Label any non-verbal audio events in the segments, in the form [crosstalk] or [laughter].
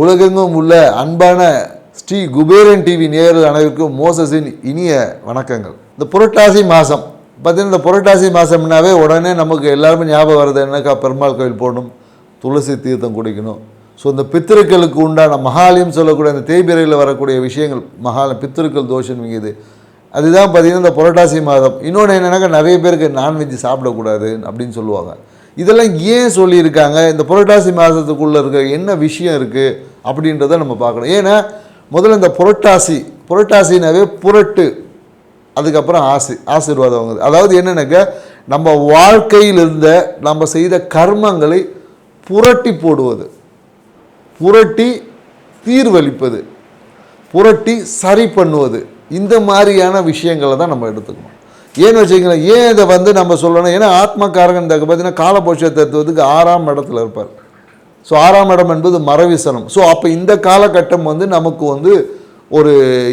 உலகெங்கும் உள்ள அன்பான ஸ்ரீ குபேரன் டிவி நேயர்கள் அனைவருக்கும் மோசஸின் இனிய வணக்கங்கள். இந்த புரட்டாசி மாதம் பார்த்தீங்கன்னா இந்த புரட்டாசி மாதம்னாவே உடனே நமக்கு எல்லாருமே ஞாபகம் வருது என்னக்கா? பெருமாள் கோயில் போகணும் துளசி தீர்த்தம் குடிக்கணும். ஸோ இந்த பித்திருக்களுக்கு உண்டான மகாலயம் சொல்லக்கூடிய அந்த தேய்பிரையில் வரக்கூடிய விஷயங்கள் மகால பித்திருக்கள் தோஷம் இது அதுதான் பார்த்தீங்கன்னா இந்த புரட்டாசி மாதம். இன்னொன்று என்னென்னாக்கா நிறைய பேருக்கு நான்வெஜ் சாப்பிடக்கூடாது அப்படின்னு சொல்லுவாங்க. இதெல்லாம் ஏன் சொல்லியிருக்காங்க? இந்த புரட்டாசி மாதத்துக்குள்ளே இருக்க என்ன விஷயம் இருக்குது அப்படின்றத நம்ம பார்க்கணும். ஏன்னா முதல்ல இந்த புரட்டாசி புரட்டாசினாவே புரட்டு அதுக்கப்புறம் ஆசி ஆசீர்வாதம் வாங்குது அதாவது என்னென்னாக்கா நம்ம வாழ்க்கையில் இருந்த நம்ம செய்த கர்மங்களை புரட்டி போடுவது. புரட்டி தீர்வளிப்பது. புரட்டி சரி பண்ணுவது. இந்த மாதிரியான விஷயங்களை தான் நம்ம எடுத்துக்கணும். ஏன்னு வச்சுக்கலாம் ஏன் இதை வந்து நம்ம சொல்லணும்? ஏன்னா ஆத்மகாரகன் தக்க பார்த்தீங்கன்னா காலபோஷ தத்துவத்துக்கு ஆறாம் இடத்துல இருப்பார். ஸோ ஆறாம் இடம் என்பது மரவிசனம். ஸோ அப்போ இந்த காலகட்டம் வந்து நமக்கு வந்து ஒரு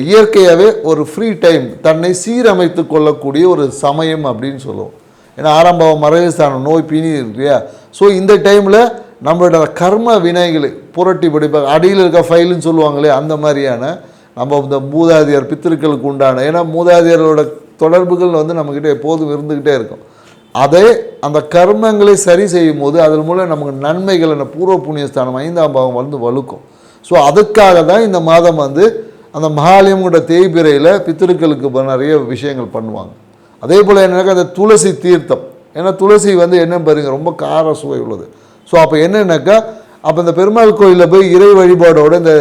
இயற்கையாகவே ஒரு ஃப்ரீ டைம் தன்னை சீரமைத்து கொள்ளக்கூடிய ஒரு சமயம் அப்படின்னு சொல்லுவோம். ஏன்னா ஆறாம் மறைவுஸ்தானம் நோய் பீனி இருக்கு இல்லையா? ஸோ இந்த டைமில் நம்மளோட கர்ம வினைகளை புரட்டி பிடிப்பாங்க அடியில் இருக்க ஃபைலுன்னு சொல்லுவாங்களே அந்த மாதிரியான நம்ம இந்த மூதாதையர் பித்திருக்களுக்கு உண்டான ஏன்னா மூதாதையரோட தொடர்புகள் வந்து நம்மக்கிட்ட எப்போதும் இருந்துக்கிட்டே இருக்கும். அதை அந்த கர்மங்களை சரி செய்யும் போது அதன் மூலம் நமக்கு நன்மைகள் என்ன பூர்வ புண்ணியஸ்தானம் ஐந்தாம் பாவம் வந்து வலுக்கும். ஸோ அதுக்காக தான் இந்த மாதம் வந்து அந்த மகாலயமோட தேய்பிரையில் பித்திருக்களுக்கு நிறைய விஷயங்கள் பண்ணுவாங்க. அதே போல் என்னன்னாக்கா அந்த துளசி தீர்த்தம். ஏன்னா துளசி வந்து என்ன பாருங்க ரொம்ப கார சுவை உள்ளது. ஸோ அப்போ என்னென்னாக்கா அப்போ இந்த பெருமாள் கோயிலில் போய் இறை வழிபாடோட இந்த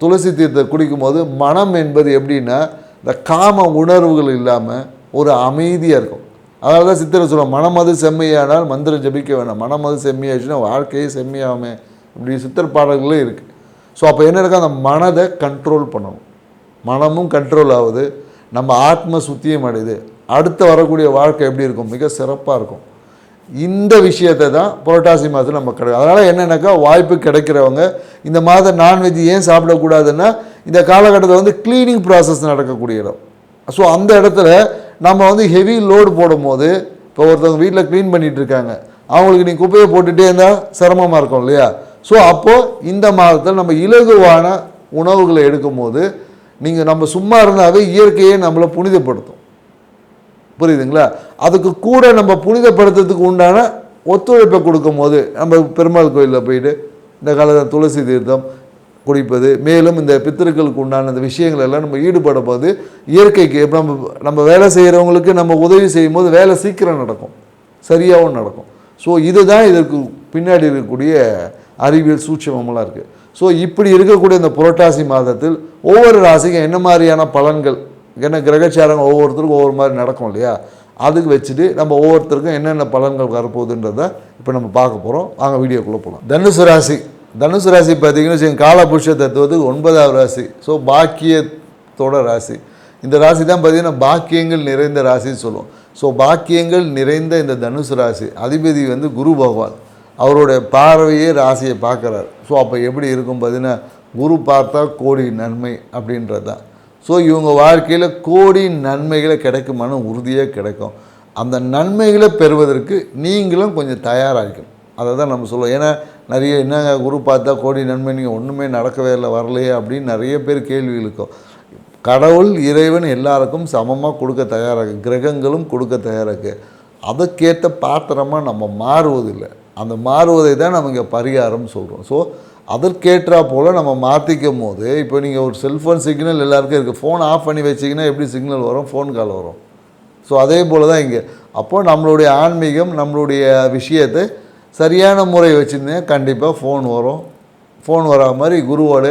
துளசி தீர்த்தம் குடிக்கும்போது மனம் என்பது எப்படின்னா இந்த காம உணர்வுகள் இல்லாமல் ஒரு அமைதியாக இருக்கும். அதனால தான் சித்திரை சொல்லுவோம் மனமது செம்மையானால் மந்திரம் ஜபிக்க வேணாம். மனமது செம்மையாச்சுன்னா வாழ்க்கையே செம்மையாமே இப்படி சித்திர பாடல்களே இருக்குது ஸோ அப்போ என்ன இருக்கா அந்த மனதை கண்ட்ரோல் பண்ணணும். மனமும் கண்ட்ரோல் ஆகுது. நம்ம ஆத்ம சுத்தியம் அடையுது. அடுத்து வரக்கூடிய வாழ்க்கை எப்படி இருக்கும்? மிக சிறப்பாக இருக்கும். இந்த விஷயத்தை தான் புரட்டாசி மாதத்தில் நம்ம கிடைக்கும் அதனால் என்னென்னாக்கா வாய்ப்பு கிடைக்கிறவங்க இந்த மாதம் நான்வெஜ் ஏன் சாப்பிடக்கூடாதுன்னா இந்த காலகட்டத்தில் வந்து க்ளீனிங் ப்ராசஸ் நடக்கக்கூடிய இடம். ஸோ அந்த இடத்துல நம்ம வந்து ஹெவி லோடு போடும்போது இப்போ ஒருத்தவங்க வீட்டில் க்ளீன் பண்ணிகிட்டு இருக்காங்க அவங்களுக்கு நீ குப்பையை போட்டுகிட்டே இருந்தால் சிரமமாக இருக்கும் இல்லையா? ஸோ அப்போது இந்த மாதத்தில் நம்ம இலகுவான உணவுகளை எடுக்கும்போது நீங்கள் நம்ம சும்மா இருந்தாவே இயற்கையே நம்மளை புனிதப்படுத்தும். புரியுதுங்களா? அதுக்கு கூட நம்ம புனிதப்படுத்துறதுக்கு உண்டான ஒத்துழைப்பை கொடுக்கும்போது நம்ம பெருமாள் கோயிலில் போயிட்டு இந்த காலத்தில் துளசி தீர்த்தம் குடிப்பது மேலும் இந்த பித்திருக்களுக்கு உண்டான இந்த விஷயங்கள் எல்லாம் நம்ம ஈடுபடும் போது இயற்கைக்கு நம்ம நம்ம வேலை செய்கிறவங்களுக்கு நம்ம உதவி செய்யும்போது வேலை சீக்கிரம் நடக்கும். சரியாகவும் நடக்கும். ஸோ இதுதான் இதற்கு பின்னாடி இருக்கக்கூடிய அறிவியல் சூட்சமெல்லாம் இருக்குது ஸோ இப்படி இருக்கக்கூடிய இந்த புரட்டாசி மாதத்தில் ஒவ்வொரு ராசிக்கும் என்ன மாதிரியான பலன்கள் ஏன்னா கிரகச்சாரங்கள் ஒவ்வொருத்தருக்கும் ஒவ்வொரு மாதிரி நடக்கும் இல்லையா? அதுக்கு வச்சுட்டு நம்ம ஒவ்வொருத்தருக்கும் என்னென்ன பலன்கள் வரப்போகுதுன்றத இப்போ நம்ம பார்க்க போகிறோம் வாங்க வீடியோக்குள்ளே போகலாம் தனுசு ராசி. தனுசு ராசி பார்த்தீங்கன்னா வச்சுக்கோங்க, காலபுருஷ தத்துவத்துக்கு ஒன்பதாவது ராசி. ஸோ பாக்கியத்தோட ராசி. இந்த ராசி தான் பார்த்தீங்கன்னா பாக்கியங்கள் நிறைந்த ராசின்னு சொல்லுவோம். ஸோ பாக்கியங்கள் நிறைந்த இந்த தனுசு ராசி. அதிபதி வந்து குரு பகவான். அவருடைய பார்வையே ராசியை பார்க்குறாரு. ஸோ அப்போ எப்படி இருக்கும் பார்த்தீங்கன்னா குரு பார்த்தா கோடி நன்மை அப்படின்றது தான் ஸோ இவங்க வாழ்க்கையில் கோடி நன்மைகளை கிடைக்குமான உறுதியாக கிடைக்கும். அந்த நன்மைகளை பெறுவதற்கு நீங்களும் கொஞ்சம் தயாராகிக்கணும் அதை தான் நம்ம சொல்லுவோம் ஏன்னா நிறைய என்னங்க குரு பார்த்தா கோடி நன்மை நீங்கள் ஒன்றுமே நடக்கவே இல்லை வரலையே அப்படின்னு நிறைய பேர் கேள்வி இருக்கும். கடவுள் இறைவன் எல்லாருக்கும் சமமாக கொடுக்க தயாராக கிரகங்களும் கொடுக்க தயாராக அதுக்கேற்ற பாத்திரமாக நம்ம மாறுவதில்லை. அந்த மாறுவதை தான் நம்ம இங்கே பரிகாரம் சொல்கிறோம் ஸோ அதற்கேற்றா போல் நம்ம மாற்றிக்கும் போது இப்போ நீங்கள் ஒரு செல்ஃபோன் சிக்னல் எல்லாருக்கும் இருக்குது ஃபோன் ஆஃப் பண்ணி வச்சிங்கன்னா எப்படி சிக்னல் வரும்? ஃபோன் கால் வரும். ஸோ அதே போல் தான் இங்கே. அப்போது நம்மளுடைய ஆன்மீகம் நம்மளுடைய விஷயத்தை சரியான முறை வச்சுருந்தேன் கண்டிப்பாக ஃபோன் வரும். ஃபோன் வரா மாதிரி குருவோட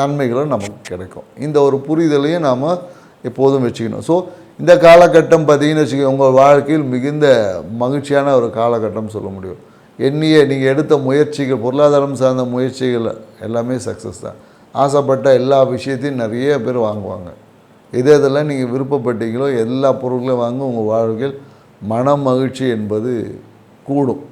நன்மைகளும் நமக்கு கிடைக்கும். இந்த ஒரு புரிதலையும் நாம் எப்போதும் வச்சுக்கணும். ஸோ இந்த காலகட்டம் பார்த்தீங்கன்னு வச்சுக்கோங்க உங்கள் வாழ்க்கையில் மிகுந்த மகிழ்ச்சியான ஒரு காலகட்டம் சொல்ல முடியும். எண்ணிய நீங்கள் எடுத்த முயற்சிகள் பொருளாதாரம் சார்ந்த முயற்சிகள் எல்லாமே சக்ஸஸ் தான். ஆசைப்பட்ட எல்லா விஷயத்தையும் நிறைய பேர் வாங்குவாங்க. இதே இதெல்லாம் நீங்கள் விருப்பப்பட்டீங்களோ எல்லா பொருட்களையும் வாங்க உங்கள் வாழ்க்கையில் மன மகிழ்ச்சி என்பது கூடும்.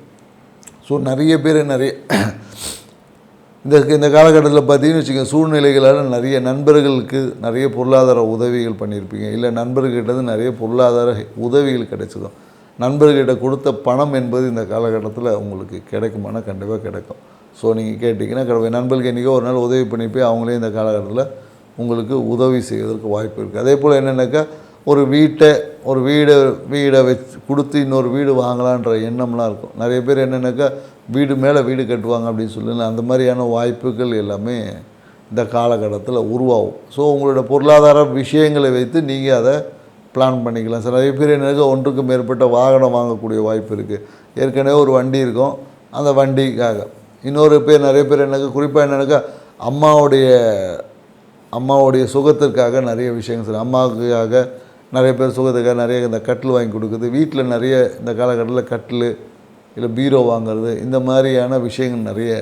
ஸோ நிறைய பேர் நிறைய [clears throat] இந்த இந்த காலகட்டத்தில் பார்த்தீங்கன்னு வச்சுக்கோங்க சூழ்நிலைகளால் நிறைய நண்பர்களுக்கு நிறைய பொருளாதார உதவிகள் பண்ணியிருப்பீங்க. இல்லை நண்பர்கிட்ட நிறைய பொருளாதார உதவிகள் கிடைச்சிடும். நண்பர்கிட்ட கொடுத்த பணம் என்பது இந்த காலகட்டத்தில் உங்களுக்கு கிடைக்குமானா கண்டிப்பாக கிடைக்கும். ஸோ நீங்கள் கேட்டிங்கன்னா கிடைக்கும் நண்பர்களுக்கு என்றைக்கோ ஒரு நாள் உதவி பண்ணி போய் அவங்களே இந்த காலகட்டத்தில் உங்களுக்கு உதவி செய்வதற்கு வாய்ப்பு இருக்குது அதே போல் என்னென்னாக்கா ஒரு வீட்டை ஒரு வீடு வீடை வச்சு கொடுத்து இன்னொரு வீடு வாங்கலான்ற எண்ணம்லாம் இருக்கும். நிறைய பேர் என்னென்னாக்கா வீடு மேலே வீடு கட்டுவாங்க அப்படின்னு சொல்லி அந்த மாதிரியான வாய்ப்புகள் எல்லாமே இந்த காலகட்டத்தில் உருவாகும். ஸோ உங்களோட பொருளாதார விஷயங்களை வைத்து நீங்கள் அதை பிளான் பண்ணிக்கலாம். சார் நிறைய பேர் என்னக்கா ஒன்றுக்கு மேற்பட்ட வாகனம் வாங்கக்கூடிய வாய்ப்பு இருக்குது ஏற்கனவே ஒரு வண்டி இருக்கும். அந்த வண்டிக்காக. இன்னொரு பேர் நிறைய பேர் என்னக்கா குறிப்பாக என்னென்னாக்கா அம்மாவுடைய அம்மாவுடைய சுகத்திற்காக நிறைய விஷயங்கள் சார் அம்மாவுக்காக நிறைய பேர் சுகத்துக்காக நிறைய இந்த கட்டில் வாங்கி கொடுக்குறது வீட்டில் நிறைய இந்த காலகட்டத்தில் கட்டில் இல்லை பீரோ வாங்குறது இந்த மாதிரியான விஷயங்கள் நிறைய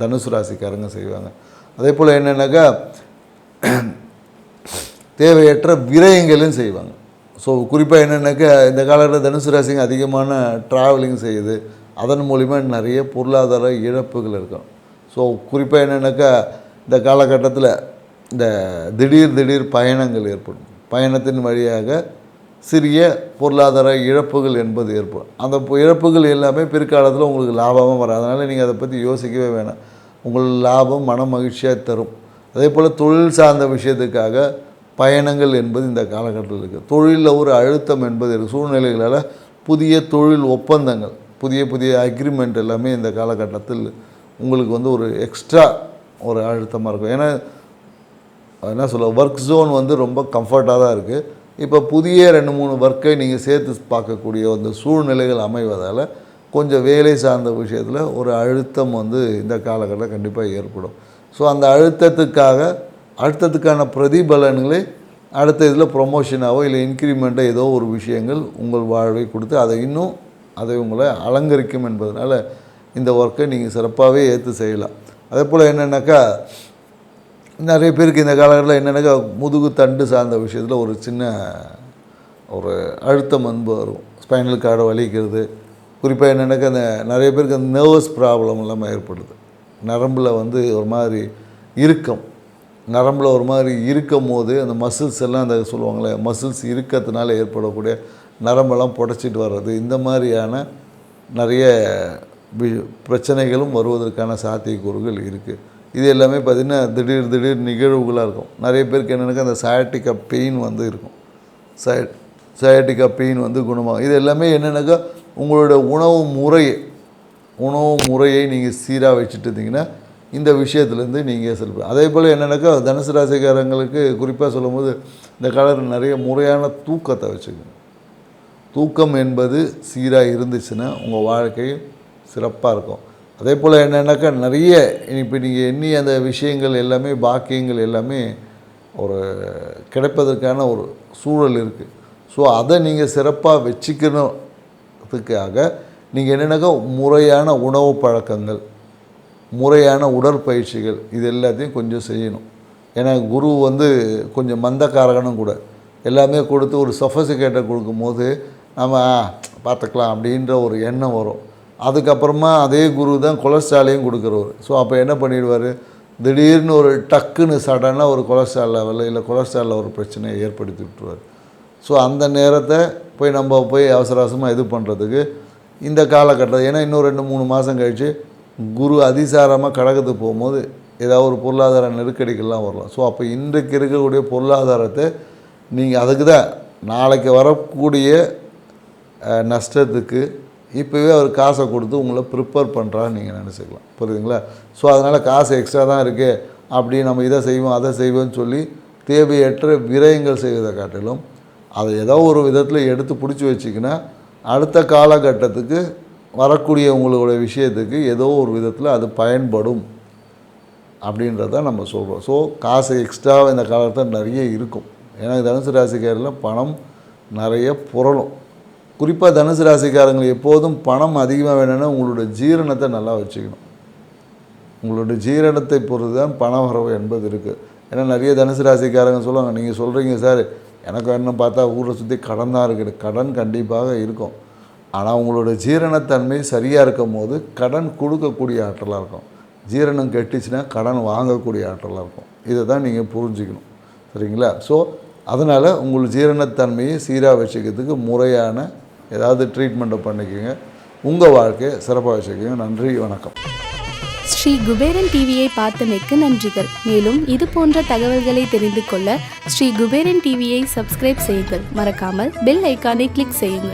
தனுசு ராசிக்காரங்க செய்வாங்க. அதே போல் என்னென்னாக்கா தேவையற்ற விரயங்களும் செய்வாங்க. ஸோ குறிப்பாக என்னென்னாக்கா இந்த காலத்தில் தனுசு ராசிங்க அதிகமான ட்ராவலிங் செய்யுது. அதன் மூலிமா நிறைய பொருளாதார இழப்புகள் இருக்கும். ஸோ குறிப்பாக என்னென்னாக்கா இந்த காலகட்டத்தில் இந்த திடீர் திடீர் பயணங்கள் ஏற்படும். பயணத்தின் வழியாக சிறிய பொருளாதார இழப்புகள் என்பது ஏற்படும். அந்த இழப்புகள் எல்லாமே பிற்காலத்தில் உங்களுக்கு லாபமாக வரும். அதனால் நீங்கள் அதை பற்றி யோசிக்கவே வேணாம். உங்கள் லாபம் மன மகிழ்ச்சியாக தரும். அதே போல் தொழில் சார்ந்த விஷயத்துக்காக பயணங்கள் என்பது இந்த காலகட்டத்தில் இருக்குது தொழிலில் ஒரு அழுத்தம் என்பது இருக்குது சூழ்நிலைகளால் புதிய தொழில் ஒப்பந்தங்கள் புதிய புதிய அக்ரிமெண்ட் எல்லாமே இந்த காலகட்டத்தில் உங்களுக்கு வந்து ஒரு எக்ஸ்ட்ரா ஒரு அழுத்தமாக இருக்கும். ஏன்னா என்ன சொல்ல ஒர்க் ஜோன் வந்து ரொம்ப கம்ஃபர்ட்டாக தான் இருக்குது இப்போ புதிய ரெண்டு மூணு ஒர்க்கை நீங்கள் சேர்த்து பார்க்கக்கூடிய அந்த சூழ்நிலைகள் அமைவதால் கொஞ்சம் வேலை சார்ந்த விஷயத்தில் ஒரு அழுத்தம் வந்து இந்த காலகட்டம் கண்டிப்பாக ஏற்படும். ஸோ அந்த அழுத்தத்துக்காக அழுத்தத்துக்கான பிரதிபலன்களை அடுத்த இதில் ப்ரொமோஷனாகவோ இல்லை இன்க்ரிமெண்ட்டோ ஏதோ ஒரு விஷயங்கள் உங்கள் வாழ்வை கொடுத்து அதை இன்னும் அதை உங்களை அலங்கரிக்கும் என்பதனால் இந்த ஒர்க்கை நீங்கள் சிறப்பாகவே ஏற்று செய்யலாம். அதே போல் என்னென்னாக்கா நிறைய பேருக்கு இந்த காலகட்டத்தில் என்னென்னாக்கா முதுகு தண்டு சார்ந்த விஷயத்தில் ஒரு சின்ன ஒரு அழுத்தம் அன்பு வரும். ஸ்பைனல் கார்டை வலிக்கிறது. குறிப்பாக என்னென்னாக்கா அந்த நிறைய பேருக்கு அந்த நர்வஸ் ப்ராப்ளம் இல்லாமல் ஏற்படுது. நரம்பில் வந்து ஒரு மாதிரி இறுக்கம். நரம்பில் ஒரு மாதிரி இருக்கும் போது அந்த மசில்ஸ் எல்லாம் அந்த சொல்லுவாங்களே மசில்ஸ் இருக்கிறதுனால ஏற்படக்கூடிய நரம்பெல்லாம் புடச்சிட்டு வர்றது. இந்த மாதிரியான நிறைய பிரச்சனைகளும் வருவதற்கான சாத்தியக்கூறுகள் இருக்குது இது எல்லாமே பார்த்திங்கன்னா திடீர் திடீர் நிகழ்வுகளாக இருக்கும். நிறைய பேருக்கு என்னென்னாக்கா அந்த சயாட்டிக்கா பெயின் வந்து இருக்கும். சய சயாட்டிக்கா பெயின் வந்து குணமாகும். இது எல்லாமே என்னென்னாக்கா உங்களோட உணவு முறையை உணவு முறையை நீங்கள் சீராக வச்சுட்டு இருந்தீங்கன்னா இந்த விஷயத்துலேருந்து நீங்கள் செல்ப அதே போல் என்னென்னாக்கா தனுசு ராசிக்காரங்களுக்கு குறிப்பாக சொல்லும்போது இந்த காலத்தில் நிறைய முறையான தூக்கத்தை வச்சுக்கணும். தூக்கம் என்பது சீராக இருந்துச்சுன்னா உங்கள் வாழ்க்கை சிறப்பாக இருக்கும். அதே போல் என்னென்னாக்கா நிறைய இப்போ நீங்கள் எண்ணி அந்த விஷயங்கள் எல்லாமே பாக்கியங்கள் எல்லாமே ஒரு கிடைப்பதற்கான ஒரு சூழல் இருக்குது ஸோ அதை நீங்கள் சிறப்பாக வச்சுக்கணுறதுக்காக நீங்கள் என்னென்னாக்கா முறையான உணவு பழக்கங்கள் முறையான உடற்பயிற்சிகள் இது எல்லாத்தையும் கொஞ்சம் செய்யணும். ஏன்னா குரு வந்து கொஞ்சம் மந்தக்காரகனும் கூட. எல்லாமே கொடுத்து ஒரு சஃபசிகேட்டை கொடுக்கும்போது நம்ம பார்த்துக்கலாம் அப்படின்ற ஒரு எண்ணம் வரும். அதுக்கப்புறமா அதே குரு தான் கொலஸ்ட்ராலையும் கொடுக்குறவர். ஸோ அப்போ என்ன பண்ணிடுவார்? திடீர்னு ஒரு டக்குன்னு சடனாக ஒரு கொலஸ்ட்ரால் லெவலில் இல்லை கொலஸ்ட்ராலில் ஒரு பிரச்சனையை ஏற்படுத்தி விட்டுருவார். ஸோ அந்த நேரத்தை போய் நம்ம போய் அவசர அவசரமாக இது பண்ணுறதுக்கு இந்த காலகட்டம் ஏன்னா இன்னும் ரெண்டு மூணு மாதம் கழித்து குரு அதிசாரமாக கடகத்துக்கு போகும்போது ஏதாவது ஒரு பொருளாதார நெருக்கடிகள்லாம் வரலாம். ஸோ அப்போ இன்றைக்கு இருக்கக்கூடிய பொருளாதாரத்தை நீங்கள் அதுக்கு தான் நாளைக்கு வரக்கூடிய நஷ்டத்துக்கு இப்போவே அவர் காசை கொடுத்து உங்களை ப்ரிப்பேர் பண்ணுறான்னு நீங்கள் நினச்சிக்கலாம். புரியுதுங்களா? ஸோ அதனால் காசு எக்ஸ்ட்ரா தான் இருக்குது அப்படி நம்ம இதை செய்வோம் அதை செய்வோம்னு சொல்லி தேவையற்ற விரயங்கள் செய்வதை காட்டிலும் அதை ஏதோ ஒரு விதத்தில் எடுத்து பிடிச்சி வச்சிங்கன்னா அடுத்த காலகட்டத்துக்கு வரக்கூடிய உங்களுடைய விஷயத்துக்கு ஏதோ ஒரு விதத்தில் அது பயன்படும் அப்படின்றத நம்ம சொல்கிறோம் ஸோ காசு எக்ஸ்ட்ராவாக இந்த காலத்தில் நிறைய இருக்கும். ஏன்னா தனுசு ராசிக்காரில் பணம் நிறைய புரளும். குறிப்பாக தனுசு ராசிக்காரங்க எப்போதும் பணம் அதிகமாக வேணும்னா உங்களோட ஜீரணத்தை நல்லா வச்சுக்கணும். உங்களுடைய ஜீரணத்தை பொறுத்து தான் பண வரவு என்பது இருக்குது ஏன்னா நிறைய தனுசு ராசிக்காரங்க சொல்லுவாங்க நீங்கள் சொல்கிறீங்க சார் எனக்கு என்ன பார்த்தா ஊரை சுற்றி கடன் தான் இருக்குது. கடன் கண்டிப்பாக இருக்கும். ஆனால் உங்களோட ஜீரணத்தன்மை சரியாக இருக்கும் போது கடன் கொடுக்கக்கூடிய ஆற்றலாக இருக்கும். ஜீரணம் கெட்டுச்சுன்னா கடன் வாங்கக்கூடிய ஆற்றலாக இருக்கும். இதை தான் நீங்கள் புரிஞ்சுக்கணும். சரிங்களா? ஸோ அதனால் உங்கள் ஜீரணத்தன்மையை சீராக வச்சுக்கிறதுக்கு முறையான ஏதாவது ட்ரீட்மெண்ட்டை பண்ணிக்கோங்க. உங்கள் வாழ்க்கையை சிறப்பாக வச்சுக்கோங்க. நன்றி வணக்கம். ஸ்ரீ குபேரன் டிவியை பார்த்தமைக்கு நன்றிகள். மேலும் இது போன்ற தகவல்களை தெரிந்து கொள்ள ஸ்ரீ குபேரன் டிவியை சப்ஸ்கிரைப் செய்யுங்கள். மறக்காமல் பெல் ஐக்கானை கிளிக் செய்யுங்கள்.